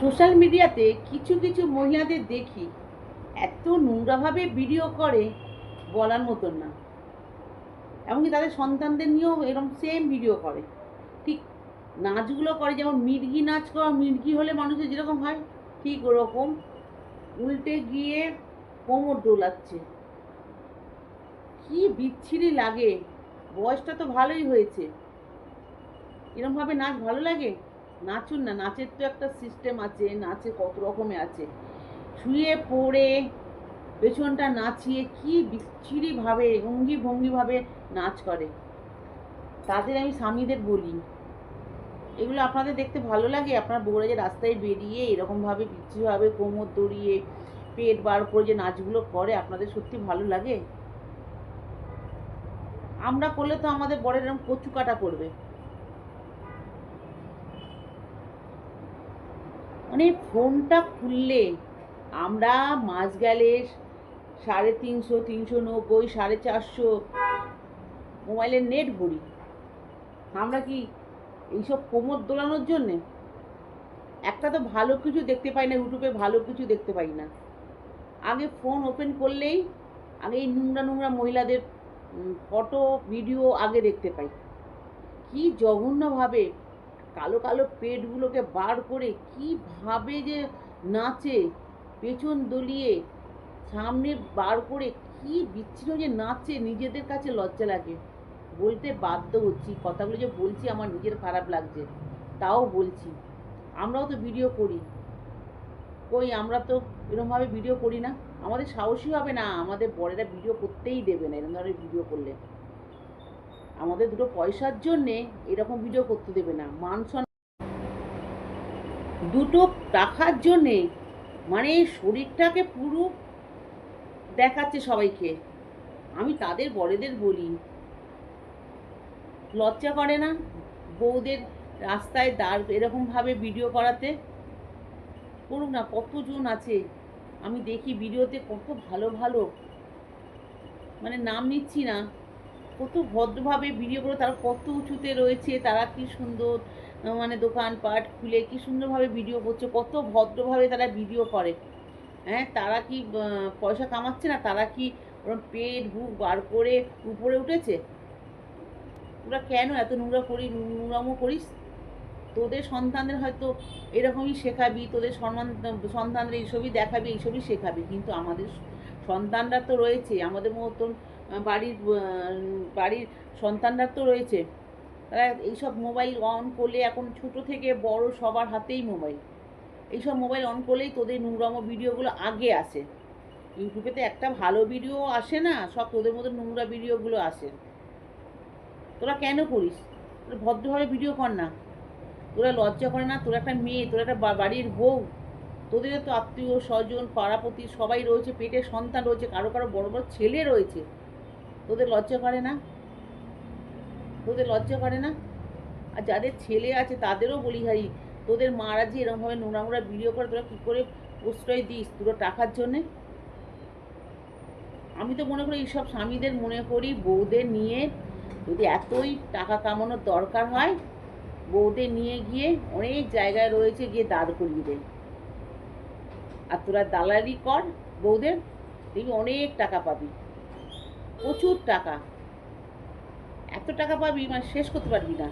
Social মিডিয়াতে কিছু কিছু মহিলাদের দেখি, এত নোংরাভাবে ভিডিও করে বলার মতন না। এমনকি তাদের সন্তানদের নিয়েও এরকম সেম ভিডিও করে। ঠিক নাচগুলো করে, যেমন মির্গি নাচ করা, মির্গি হলে মানুষের যেরকম হয়, ঠিক ওরকম। উল্টে গিয়ে কোমর দোলাচ্ছে। কি বিচ্ছিরি লাগে। বয়সটা তো ভালোই হয়েছে। এরমভাবে নাচ ভালো লাগে? নাচুন না, নাচের তো একটা সিস্টেম আছে, নাচে কত রকমে আছে। শুয়ে পড়ে, পেছনটা নাচিয়ে কি বিচ্ছিরিভাবে অঙ্গি ভঙ্গিভাবে নাচ করে। তাদের আমি স্বামীদের বলি, এগুলো আপনাদের দেখতে ভালো লাগে? আপনার বউরা যে রাস্তায় বেরিয়ে এরকমভাবে বিচ্ছিরিভাবে কোমর দড়িয়ে পেট বার করে যে নাচগুলো করে, আপনাদের সত্যি ভালো লাগে? আমরা করলে তো আমাদের বরের এরকম কচু কাটা করবে। মানে ফোনটা খুললে আমরা মাস গেলে সাড়ে তিনশো তিনশো নব্বই, সাড়ে চারশো মোবাইলের নেট ভরি। আমরা কি এইসব কোমর দোলানোর জন্যে? একটা তো ভালো কিছু দেখতে পাই না, ইউটিউবে ভালো কিছু দেখতে পাই না। আগে ফোন ওপেন করলেই আগে এই নোংরা নোংরা মহিলাদের ফটো, ভিডিও আগে দেখতে পাই। কি জঘন্যভাবে কালো কালো পেটগুলোকে বার করে কীভাবে যে নাচে, পেছন দলিয়ে, সামনে বার করে কি বিচ্ছিন্ন যে নাচে নিজেদের কাছে লজ্জা লাগে। বলতে বাধ্য হচ্ছি, কথাগুলো যে বলছি আমার নিজের খারাপ লাগছে, তাও বলছি। আমরাও তো ভিডিও করি। কই আমরা তো এরকমভাবে ভিডিও করি না। আমাদের সাহসী হবে না, আমাদের বড়েরা ভিডিও করতেই দেবে না এরকম ধরনের ভিডিও করলে। আমাদের দুটো পয়সার জন্যে এরকম ভিডিও করতে দেবে না। মান দুটো টাকার জন্যে মানে শরীরটাকে পুরো দেখাচ্ছে সবাইকে। আমি তাদের বড়দের বলি, লজ্জা করে না বউদের রাস্তায় দাঁড় এরকমভাবে ভিডিও করাতে? করুক না, কতজন আছে? আমি দেখি ভিডিওতে কত ভালো ভালো মানে নাম নিচ্ছি না। কত ভদ্রভাবে ভিডিও করে তারা কত উঁচুতে রয়েছে, তারা কি সুন্দর মানে দোকানপাট খুলে কি সুন্দরভাবে ভিডিও করছে, কত ভদ্রভাবে তারা ভিডিও করে। হ্যাঁ তারা কি পয়সা কামাচ্ছে না? তারা কি ওরম পেট বুক বার করে উপরে উঠেছে? তোরা কেন এত নোংরা করি, নোংরামো করিস? তোদের সন্তানদের হয়তো এরকমই শেখাবি, তোদের সম্মান, সন্তানদের এইসবই দেখাবি, এইসবই শেখাবি, কিন্তু আমাদের সন্তানরা তো রয়েছে, আমাদের মতন বাড়ির বাড়ির সন্তানরা তো রয়েছে। তারা এইসব মোবাইল অন করলে এখন ছোট থেকে বড় সবার হাতেই মোবাইল। এইসব মোবাইল অন করলেই তোদের নোংরামো ভিডিওগুলো আগে আসে। ইউটিউবেতে একটা ভালো ভিডিও আসে না, সব তোদের মতো নোংরা ভিডিওগুলো আসে। তোরা কেন করিস? তোরা ভদ্রভাবে ভিডিও কর না। তোরা লজ্জা করে না, তোরা একটা মেয়ে, তোরা একটা বাড়ির বউ। তোদের তো আত্মীয় স্বজন, পাড়াপতি সবাই রয়েছে, পেটের সন্তান রয়েছে, কারও কারও বড় বড় ছেলে রয়েছে। তোদের লজ্জা করে না? তোদের লজ্জা করে না? আর যাদের ছেলে আছে তাদেরও বলি হারি তোদের মারা যে এরকমভাবে নোংরা ভিডিও করে, তোরা কী করে প্রশ্রয় দিস দুটো টাকার জন্যে? আমি তো মনে করি এইসব স্বামীদের মনে করি বউদের নিয়ে যদি এতই টাকা কামানোর দরকার হয়, বউদের নিয়ে গিয়ে অনেক জায়গায় রয়েছে গিয়ে দাঁড় করিয়ে দেয় আর তোরা দালালি কর বউদের, দেখবি অনেক টাকা পাবি। প্রচুর টাকা। এত টাকা পাবি মানে শেষ করতে পারবি না।